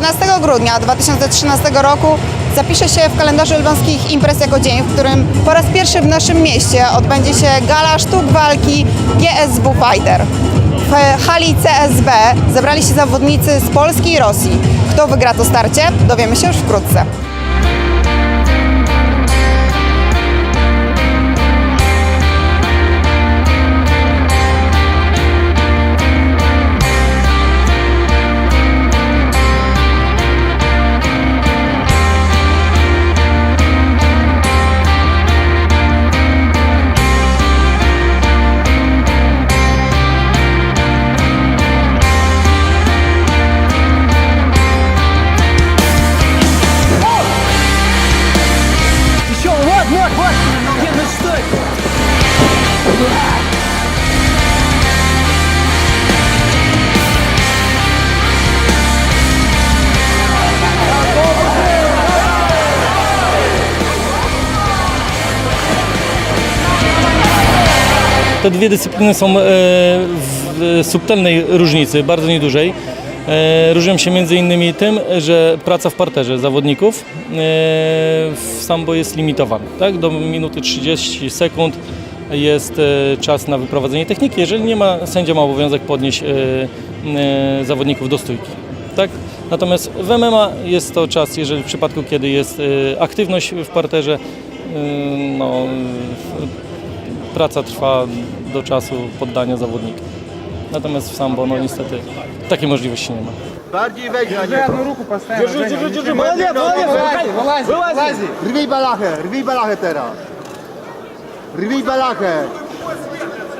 14 grudnia 2013 roku zapisze się w kalendarzu elbląskich imprez jako dzień, w którym po raz pierwszy w naszym mieście odbędzie się gala sztuk walki GSW Fighter. W hali CSB zebrali się zawodnicy z Polski i Rosji. Kto wygra to starcie? Dowiemy się już wkrótce. Te dwie dyscypliny są e, w subtelnej różnicy, bardzo niedużej. E, Różnią się między innymi tym, że praca w parterze zawodników e, w sambo jest limitowana. Tak? Do minuty 30 sekund jest e, czas na wyprowadzenie techniki. Jeżeli nie ma, sędzia ma obowiązek podnieść e, e, zawodników do stójki. Tak? Natomiast w MMA jest to czas, jeżeli w przypadku, kiedy jest e, aktywność w parterze, e, no, praca trwa do czasu poddania zawodnika. Natomiast w sambo, no niestety, takiej możliwości nie ma. Bardziej weź na Держи niego. одну руку постоянно. Держи, Женя, держи, не держи, тяни. молодец, молодец, Вылази, вылази, вылази. Rwij balachę, rwij balachę teraz. Rwij balachę.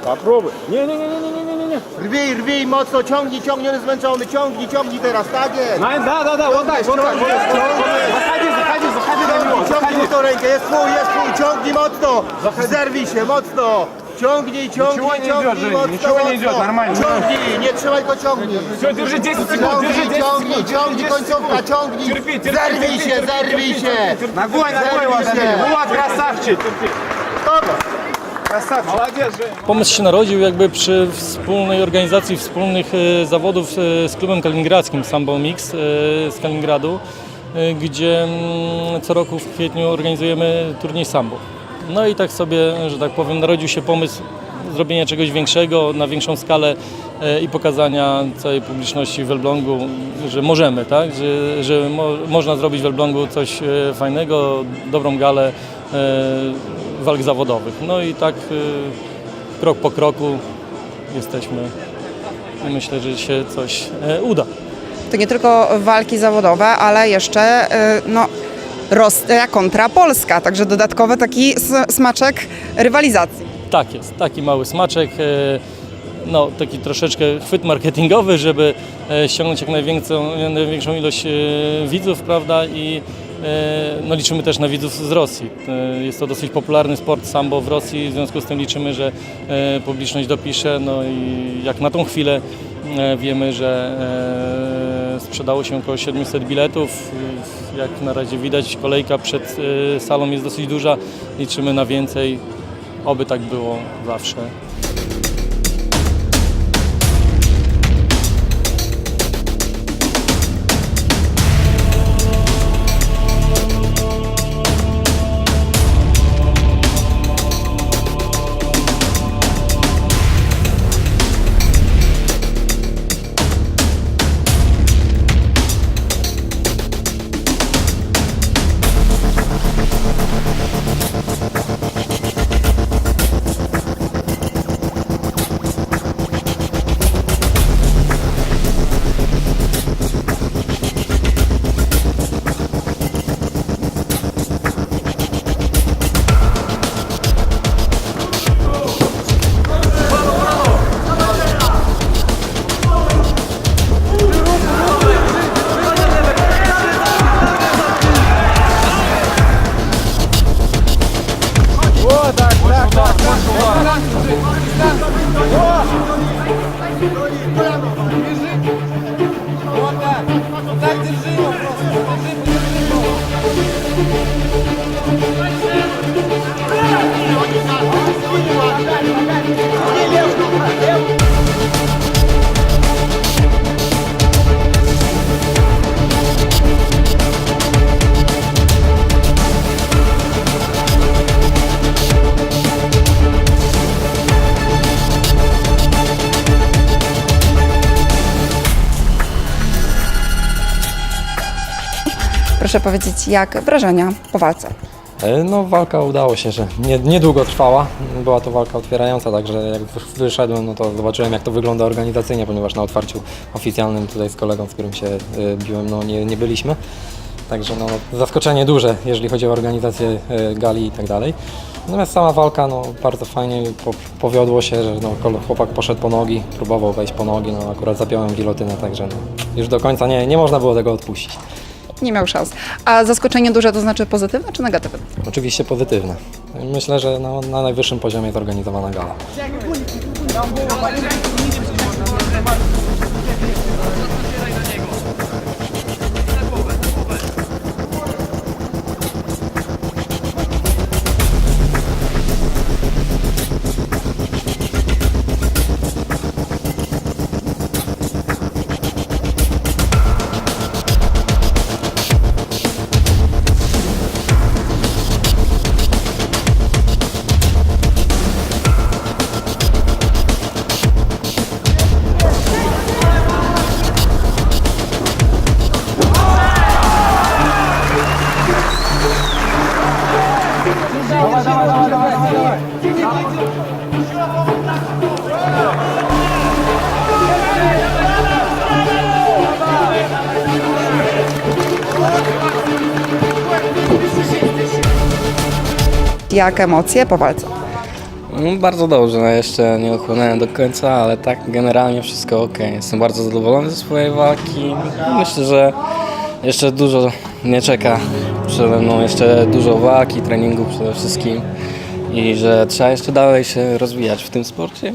Попробуй. Не-не-не-не-не-не-не. Rwij, rwij mocno, ciągnij, ciągnij, on jest zmęczony, ciągnij, ciągnij teraz, tak jest. Най, да, да, да, вот так, вот так, вот так. Заходи, заходи, заходи на него, Ciągnij заходи. mu tą rękę, jest twój, jest twój, ciągnij mocno. Zerwij się, mocno. Ciągnij, ciągnij, Ничего не идет, ciągnij, Женя, mocno, ничего не идет, mocno. нормально. Ciągnij, nie trzymaj go, ciągnij. Все, держи 10 секунд, держи Ciągnij, 10 ciągnij, секунд. ciągnij, końcówka, ciągnij. Терпи, терпи, Zerwij терпи, się, терпи, zerwij терпи, się. терпи. Ногой, ногой его Зервij дави. się. Вот, красавчик. Терпи. Dobra. Красавчик. Молодец, Женя. Pomysł się narodził jakby przy wspólnej organizacji wspólnych e, zawodów e, z klubem kaliningradzkim Sambo Mix e, z Kaliningradu, e, gdzie mm, co roku w kwietniu organizujemy turniej sambo. No i tak sobie, że tak powiem, narodził się pomysł zrobienia czegoś większego, na większą skalę e, i pokazania całej publiczności w Elblągu, że możemy, tak? że, że mo, można zrobić w Elblągu coś e, fajnego, dobrą galę walk zawodowych. No i tak krok po kroku jesteśmy i myślę, że się coś uda. To nie tylko walki zawodowe, ale jeszcze y, no, Rosja kontra Polska, także dodatkowy taki smaczek rywalizacji. Tak jest, taki mały smaczek, e, no taki troszeczkę chwyt marketingowy, żeby e, ściągnąć jak największą, największą ilość e, widzów, prawda, i e, no liczymy też na widzów z Rosji. Jest to dosyć popularny sport sambo w Rosji, w związku z tym liczymy, że publiczność dopisze, no i jak na tą chwilę wiemy, że sprzedało się około 700 biletów. Jak na razie widać, kolejka przed e, salą jest dosyć duża, liczymy na więcej. Oby tak było zawsze. Proszę powiedzieć, jak wrażenia po walce? E, No walka udało się, że nie, niedługo trwała. Była to walka otwierająca, także jak wy- wyszedłem, no to zobaczyłem jak to wygląda organizacyjnie, ponieważ na otwarciu oficjalnym tutaj z kolegą, z którym się e, biłem, no nie, nie byliśmy. Także no, zaskoczenie duże, jeżeli chodzi o organizację e, gali i tak dalej. Natomiast sama walka, no bardzo fajnie po, powiodło się, że no, chłopak poszedł po nogi, próbował wejść po nogi, no akurat zapiąłem gilotynę, także no, już do końca nie, nie można było tego odpuścić. Nie miał szans. A zaskoczenie duże to znaczy pozytywne czy negatywne? Oczywiście pozytywne. Myślę, że na, na najwyższym poziomie zorganizowana gala. Jak emocje po walce? No, bardzo dobrze, no jeszcze nie ochłonąłem do końca, ale tak generalnie wszystko ok. Jestem bardzo zadowolony ze swojej walki. Myślę, że jeszcze dużo mnie czeka przede mną, jeszcze dużo walki, treningu przede wszystkim i że trzeba jeszcze dalej się rozwijać w tym sporcie.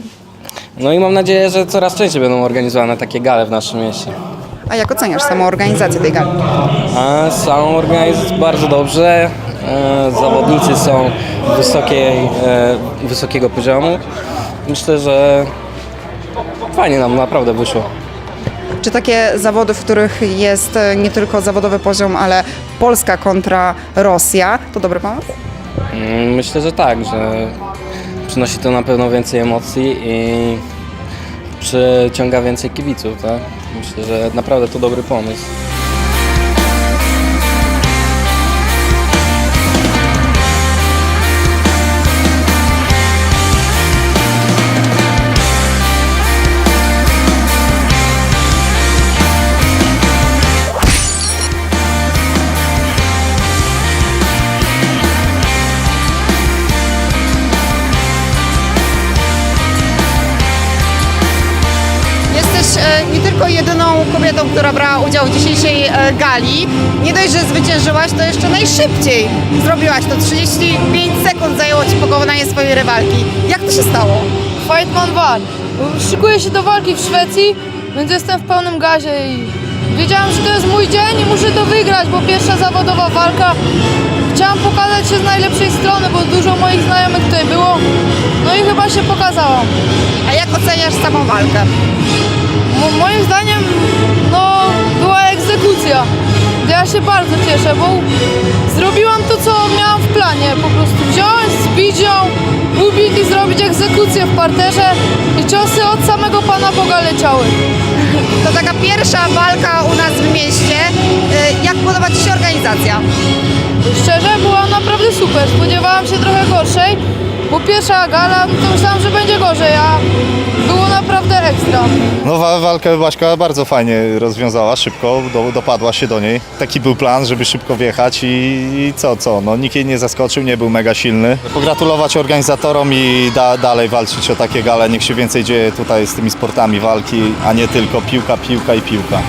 No i mam nadzieję, że coraz częściej będą organizowane takie gale w naszym mieście. A jak oceniasz samą organizację tej gali? A samą organizację bardzo dobrze. E, Zawodnicy są wysokiej, e, wysokiego poziomu. Myślę, że fajnie nam naprawdę wyszło. Czy takie zawody, w których jest e, nie tylko zawodowy poziom, ale Polska kontra Rosja, to dobry pomysł? Mm, Myślę, że tak, że przynosi to na pewno więcej emocji i przyciąga więcej kibiców. Tak? Myślę, że naprawdę to dobry pomysł. Kobietą, która brała udział w dzisiejszej e, gali. Nie dość, że zwyciężyłaś, to jeszcze najszybciej zrobiłaś to. 35 sekund zajęło Ci pokonanie swojej rywalki. Jak to się stało? Fightman War. Szykuję się do walki w Szwecji, więc jestem w pełnym gazie i wiedziałam, że to jest mój dzień i muszę to wygrać, bo pierwsza zawodowa walka. Chciałam pokazać się z najlepszej strony, bo dużo moich znajomych tutaj było. No i chyba się pokazałam. A jak oceniasz samą walkę? Mo- moim zdaniem, egzekucja. Ja się bardzo cieszę, bo zrobiłam to, co miałam w planie. Po prostu wziąć, zbić ją, ubić i zrobić egzekucję w parterze i ciosy od samego Pana Boga leciały. To taka pierwsza walka u nas w mieście. E, Jak podoba Ci się organizacja? Szczerze, była naprawdę super. Spodziewałam się trochę gorszej, bo pierwsza gala, no to myślałam, że będzie gorzej, a było naprawdę ekstra. No wa- walkę Baśka bardzo fajnie rozwiązała, szybko do, dopadła się do niej. Taki był plan, żeby szybko wjechać i, i co, co, no nikt jej nie zaskoczył, nie był mega silny. Pogratulować organizatorom i da, dalej walczyć o takie gale, niech się więcej dzieje tutaj z tymi sportami walki, a nie tylko piłka, piłka i piłka.